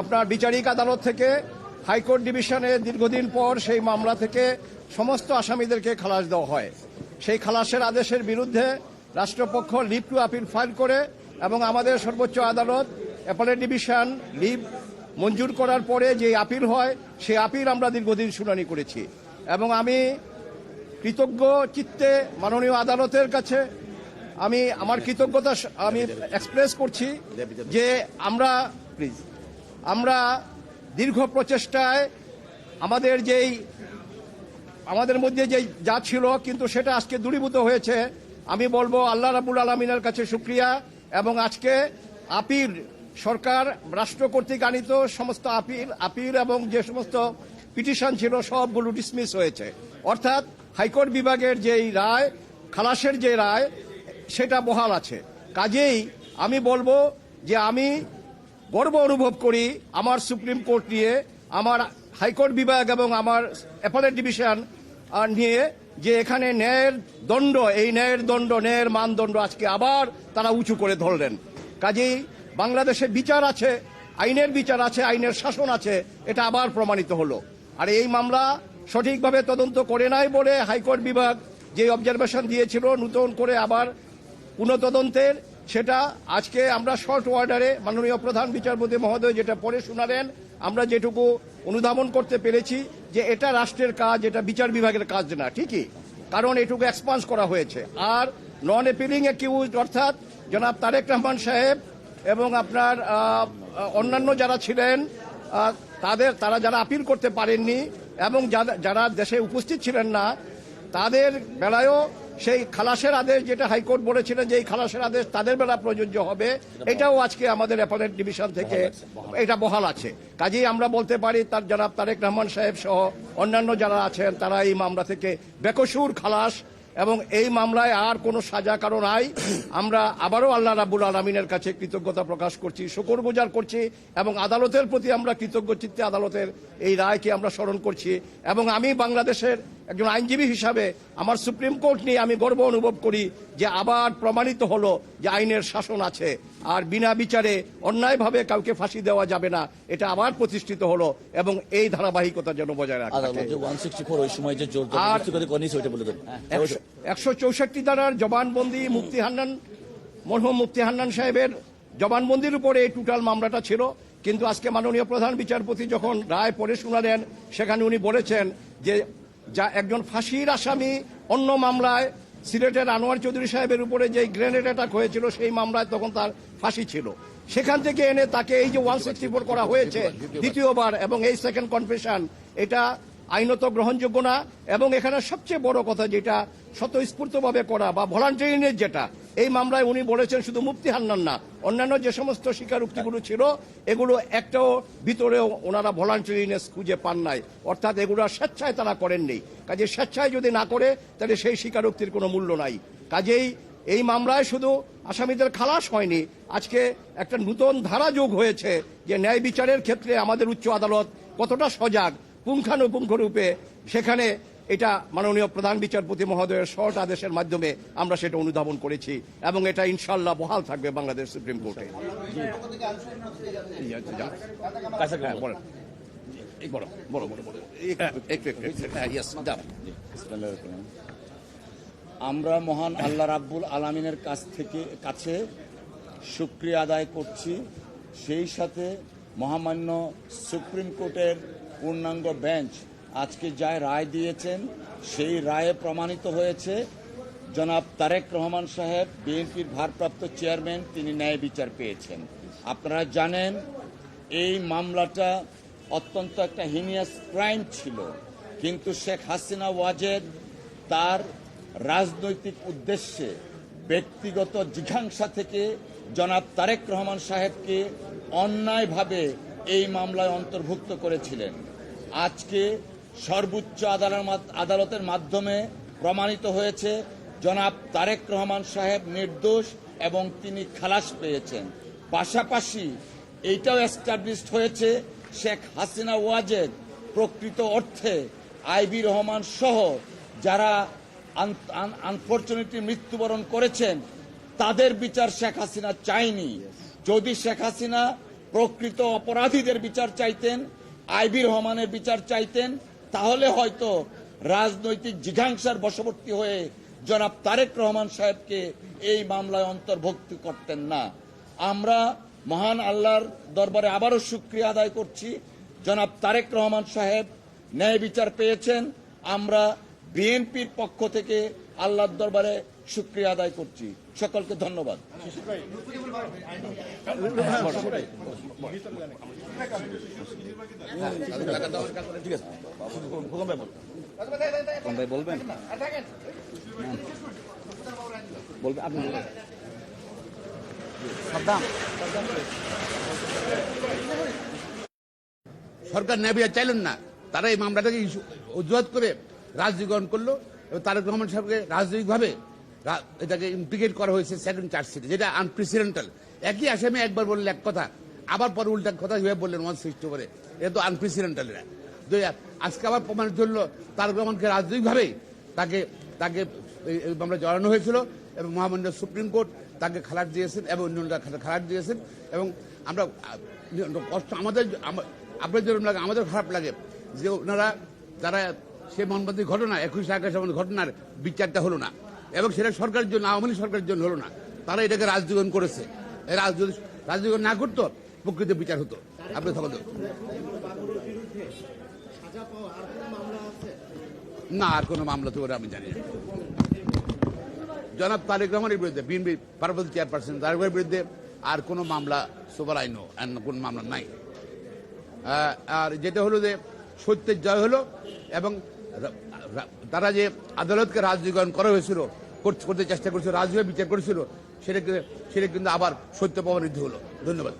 আপনার বিচারিক আদালত থেকে হাইকোর্ট ডিভিশনে দীর্ঘদিন পর সেই মামলা থেকে সমস্ত আসামিদেরকে খালাস দেওয়া হয়। সেই খালাসের আদেশের বিরুদ্ধে রাষ্ট্রপক্ষ লিভ টু আপিল ফাইল করে এবং আমাদের সর্বোচ্চ আদালত অ্যাপেলেট ডিভিশন লিভ মঞ্জুর করার পরে যে আপিল হয় সেই আপিল আমরা দীর্ঘদিন শুনানি করেছি। এবং আমি কৃতজ্ঞ চিত্তে মাননীয় আদালতের কাছে আমি আমার কৃতজ্ঞতা আমি এক্সপ্রেস করছি যে আমরা প্লিজ আমরা দীর্ঘ প্রচেষ্টায় আমাদের যেই, আমাদের মধ্যে যে যা ছিল, কিন্তু সেটা আজকে দূরীভূত হয়েছে। আমি বলব আল্লাহ রাবুল আলমিনের কাছে শুক্রিয়া এবং আজকে আপিল সরকার, রাষ্ট্র কর্তৃক আনিত সমস্ত আপিল আপিল এবং যে সমস্ত পিটিশন ছিল, সবগুলো ডিসমিস হয়েছে। অর্থাৎ হাইকোর্ট বিভাগের যেই রায়, খালাসের যে রায়, সেটা বহাল আছে। কাজেই আমি বলব যে আমি গর্ব অনুভব করি আমার সুপ্রিম কোর্ট নিয়ে, আমার হাইকোর্ট বিভাগ এবং আমার অ্যাপেলেট ডিভিশন নিয়ে যে এখানে ন্যায়ের দণ্ড, এই ন্যায়ের দণ্ড, ন্যায়ের মানদণ্ড আজকে আবার তারা উঁচু করে ধরলেন। কাজেই বাংলাদেশে বিচার আছে, আইনের বিচার আছে, আইনের শাসন আছে, এটা আবার প্রমাণিত হলো। আর এই মামলা সঠিকভাবে তদন্ত করে নাই বলে হাইকোর্ট বিভাগ যে অবজারভেশন দিয়েছিল, নতুন করে আবার পুনঃতদন্তের সেটা আজকে আমরা শর্ট অর্ডারে মাননীয় প্রধান বিচারপতি মহোদয় যেটা পরে শোনালেন, আমরা যেটুকু অনুধাবন করতে পেরেছি যে এটা রাষ্ট্রের কাজ, এটা বিচার বিভাগের কাজ না, ঠিকই? কারণ এটুকু এক্সপান্স করা হয়েছে। আর নন এপিলিং অ্যাকিউজ অর্থাৎ জনাব তারেক রহমান সাহেব এবং আপনার অন্যান্য যারা ছিলেন তাদের, তারা যারা আপিল করতে পারেননি এবং যারা দেশে উপস্থিত ছিলেন না, তাদের বেলায়ও সেই খালাসের আদেশ যেটা হাইকোর্ট বলেছিলেন যে এই খালাসের আদেশ তাদের বেলা প্রযোজ্য হবে এটাও আজকে আমাদের অ্যাপেলেট ডিভিশন থেকে এটা বহাল আছে। কাজেই আমরা বলতে পারি তার জনাব তারেক রহমান সাহেব সহ অন্যান্য যারা আছেন তারা এই মামলা থেকে বেকসুর খালাস এবং এই মামলায় আর কোনো সাজা কারণ নাই। আমরা আবারও আল্লাহ রাবুল আলমিনের কাছে কৃতজ্ঞতা প্রকাশ করছি শুকর গুজার করছি এবং আদালতের প্রতি আমরা কৃতজ্ঞ চিত্তে আদালতের এই রায়কে আমরা স্মরণ করছি এবং আমি বাংলাদেশের একজন আইনজীবী হিসাবে আমার সুপ্রিম কোর্ট নিয়ে আমি গর্ব অনুভব করি যে আবার প্রমাণিত হলো যে আইনের শাসন আছে। আর বিনা বিচারে অন্যায়ভাবে কাউকে ফাঁসি দেওয়া যাবে না এটা আবার প্রতিষ্ঠিত হলো এবং এই ধারাবাহিকতা যেন বজায় রাখা আর- দেন একশো- একশো চৌষট্টি ধারার জবানবন্দি মুক্তি হান্নান মরহুম মুফতি হান্নান সাহেবের জবানবন্দির উপরে এই টোটাল মামলাটা ছিল। কিন্তু আজকে মাননীয় প্রধান বিচারপতি যখন রায় পড়ে শোনালেন সেখানে উনি বলেছেন যে যা একজন ফাঁসির আসামি অন্য মামলায় সিলেটের আনোয়ার চৌধুরী সাহেবের উপরে যে গ্রেনেড অ্যাটাক হয়েছিল, সেই মামলায় তখন তার ফাঁসি ছিল। সেখান থেকে এনে তাকে এই যে ওয়ান সিক্সটি ফোর করা হয়েছে দ্বিতীয়বার, এবং এই সেকেন্ড কনফেশন, এটা আইনত গ্রহণযোগ্য না। এবং এখানে সবচেয়ে বড় কথা যেটা, স্বতঃস্ফূর্তভাবে করা বা ভলান্টিয়ারিংয়ের যেটা এই মামলায় উনি বলেছেন শুধু মুক্তি হান্নান না, অন্যান্য যে সমস্ত স্বীকারোক্তিগুলো ছিল, এগুলো একটাও ভিতরেও ওনারা ভলান্টিয়ারিনেস খুঁজে পান নাই। অর্থাৎ এগুলো স্বেচ্ছায় তারা করেননি। কাজে স্বেচ্ছায় যদি না করে, তাহলে সেই স্বীকারোক্তির কোনো মূল্য নাই। কাজেই এই মামলায় শুধু আসামিদের খালাস হয়নি, আজকে একটা নূতন ধারা যোগ হয়েছে যে ন্যায় বিচারের ক্ষেত্রে আমাদের উচ্চ আদালত কতটা সজাগ পুঙ্খানুপুঙ্খ রূপে সেখানে এটা মাননীয় প্রধান বিচারপতি মহোদয়ের শর্ট আদেশের মাধ্যমে আমরা সেটা অনুধাবন করেছি এবং এটা ইনশাল্লাহ বহাল থাকবে বাংলাদেশ সুপ্রিম কোর্টে। হ্যাঁ। আমরা মহান আল্লাহ রাব্বুল আলামিনের কাছ থেকে, কাছে শুক্রিয়া আদায় করছি। সেই সাথে মহামান্য সুপ্রিম কোর্টের পূর্ণাঙ্গ বেঞ্চ আজকে যা রায় দিয়েছেন, সেই রায়ে প্রমাণিত হয়েছে। জনাব তারেক রহমান সাহেব, বিএনপির ভারপ্রাপ্ত চেয়ারম্যান, তিনি ন্যায় বিচার পেয়েছেন। আপনারা জানেন, এই মামলাটা অত্যন্ত একটা হিনিয়াস ক্রাইম ছিল। কিন্তু শেখ হাসিনা ওয়াজেদ তার রাজনৈতিক উদ্দেশ্যে ব্যক্তিগত জিঘাংসা থেকে জনাব তারেক রহমান সাহেবকে অন্যায়ভাবে এই মামলায় অন্তর্ভুক্ত করেছিলেন। আজকে সর্বোচ্চ আদালত- আদালতের মাধ্যমে প্রমাণিত হয়েছে জনাব তারেক রহমান সাহেব নির্দোষ এবং তিনি খালাস পেয়েছেন। পাশাপাশি এইটাও এস্টাবলিশড হয়েছে, শেখ হাসিনা ওয়াজেদ প্রকৃত অর্থে আইবি রহমান সহ যারা আনফর্চুনেটলি মৃত্যুবরণ করেছেন, তাদের বিচার শেখ হাসিনা চায়নি। যদি শেখ হাসিনা প্রকৃত অপরাধীদের বিচার চাইতেন, আইবি রহমানের বিচার চাইতেন তাহলে হয়তো রাজনৈতিক জিঘাংসার বশবর্তী হয়ে জনাব তারেক রহমান সাহেবকে এই মামলায় অন্তর্ভুক্ত করতেন না। আমরা মহান আল্লাহর দরবারে আবারও সুক্রিয়া আদায় করছি। জনাব তারেক রহমান সাহেব ন্যায় বিচার পেয়েছেন। আমরা বিএনপির পক্ষ থেকে আল্লাহর দরবারে শুক্রিয়া আদায় করছি। সকলকে ধন্যবাদ। সরকার বিচার চাইলেন না তারা এই মামলাটাকে অজুহাত করে রাজনীতিকরণ করল। এবং তারেক রহমান সাহেবকে রাজনৈতিকভাবে এটাকে ইমপ্লিকেট করা হয়েছে সেকেন্ড চার্জশিটে যেটা আনপ্রেসিডেন্টাল একই আসামি একবার বললেন এক কথা, আবার পরে উল্টা কথা হিসেবে বললেন ওয়ান সিক্সটি করে এটা তো আনপ্রেসিডেন্টাল এটা তো আজকে আবার প্রমাণের জন্য তারেক রহমানকে রাজনৈতিকভাবেই তাকে তাকে মামলা জড়ানো হয়েছিল এবং মহামান্য সুপ্রিম কোর্ট তাকে খালাস দিয়েছেন এবং অন্যরা খালা- খালাস দিয়েছেন এবং আমরা কষ্ট আমাদের আম- আপনাদের যেরকম আমাদের খারাপ লাগে যে ওনারা যারা সে মনবন্দি ঘটনা, একুশে আগস্ট আমাদের ঘটনার বিচারটা হলো না। এবং সেটা সরকারের জন্য, আওয়ামী লীগ সরকারের জন্য হলো না। তারা এটাকে রাজযোগন করেছে। এই রাজযোগন না করতো, প্রকৃত বিচার হতো। আপনি তখন না, আর কোনো মামলা তো আমি জানি না। জনাব তারেক রহমানের বিরুদ্ধে, বিএনপি পার্বতী চেয়ারপারসন তারেকের বিরুদ্ধে আর কোনো মামলা সুপার আইন কোন মামলা নাই। আর যেটা হলো যে সত্যের জয় হলো এবং তারা যে আদালতকে রাজনীতিকরণ করা হয়েছিল, করতে চেষ্টা করেছিল রাজনীতি বিচার করেছিল সেটা সেটা কিন্তু আবার সত্য প্রমাণিত হলো। ধন্যবাদ।